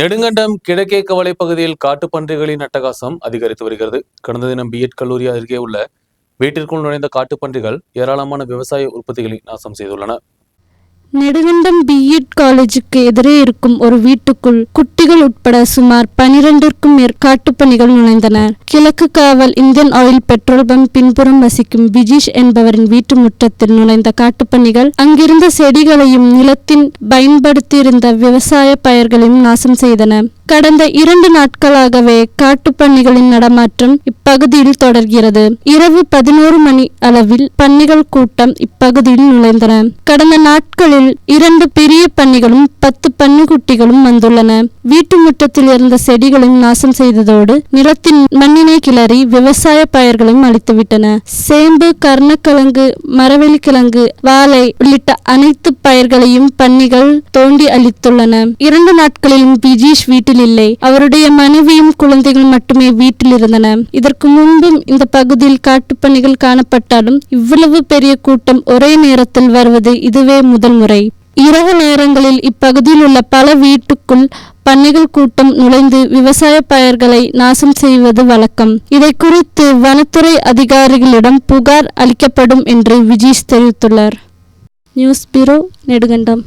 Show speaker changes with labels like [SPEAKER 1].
[SPEAKER 1] நெடுங்கண்டம் கிழக்கே கவலை பகுதியில் காட்டுப்பன்றிகளின் அட்டகாசம் அதிகரித்து வருகிறது. கடந்த தினம் பிஎட் கல்லூரி அருகே உள்ள வீட்டிற்குள் நுழைந்த காட்டுப்பன்றிகள் ஏராளமான விவசாய உற்பத்திகளை நாசம் செய்துள்ளன.
[SPEAKER 2] நெடுகண்டம் பிஎட் காலேஜுக்கு எதிரே இருக்கும் ஒரு வீட்டுக்குள் குட்டிகள் உட்பட சுமார் பனிரெண்டிற்கும் மேற் காட்டுப்பணிகள் நுழைந்தனர் கிழக்கு காவல் இந்தியன் ஆயில் பெட்ரோல் பம்ப் பின்புறம் வசிக்கும் பிஜீஷ் என்பவரின் வீட்டு முற்றத்தில் நுழைந்த காட்டுப்பணிகள் அங்கிருந்த செடிகளையும் நிலத்தின் பயன்படுத்தியிருந்த விவசாய பயிர்களையும் நாசம் செய்தன. கடந்த இரண்டு நாட்களாகவே காட்டுப்பன்னிகளின் நடமாட்டம் இப்பகுதியில் தொடர்கிறது. இரவு பதினோரு மணி அளவில் பன்னிகள் கூட்டம் இப்பகுதியில் நுழைந்தன. கடந்த நாட்களில் இரண்டு பெரிய பன்னிகளும் பத்து பன்னிக்குட்டிகளும் வந்துள்ளன. வீட்டு முற்றத்தில் இருந்த செடிகளையும் நாசம் செய்ததோடு நிலத்தின் மண்ணினை கிளறி விவசாய பயிர்களையும் அழித்துவிட்டன. சேம்பு கர்ணக்கிழங்கு மரவள்ளிக்கிழங்கு வாழை உள்ளிட்ட அனைத்து பயிர்களையும் பன்னிகள் தோண்டி அழித்துள்ளன. இரண்டு நாட்களிலும் பிஜீஷ் வீட்டில் வீட்டில் இல்லை அவருடைய மனைவியும் குழந்தைகள் மட்டுமே வீட்டில் இருந்தன இதற்கு முன்பும் இந்த பகுதியில் காட்டுப்பணிகள் காணப்பட்டாலும் இவ்வளவு பெரிய கூட்டம் ஒரே நேரத்தில் வருவது இதுவே முதல் முறை. இரவு நேரங்களில் இப்பகுதியில் உள்ள பல வீட்டுக்குள் பண்ணைகள் கூட்டம் நுழைந்து விவசாய பயிர்களை நாசம் செய்வது வழக்கம். இதை குறித்து வனத்துறை அதிகாரிகளிடம் புகார் அளிக்கப்படும் என்று விஜீஷ் தெரிவித்துள்ளார். நியூஸ் பீரோ நெடுகண்டம்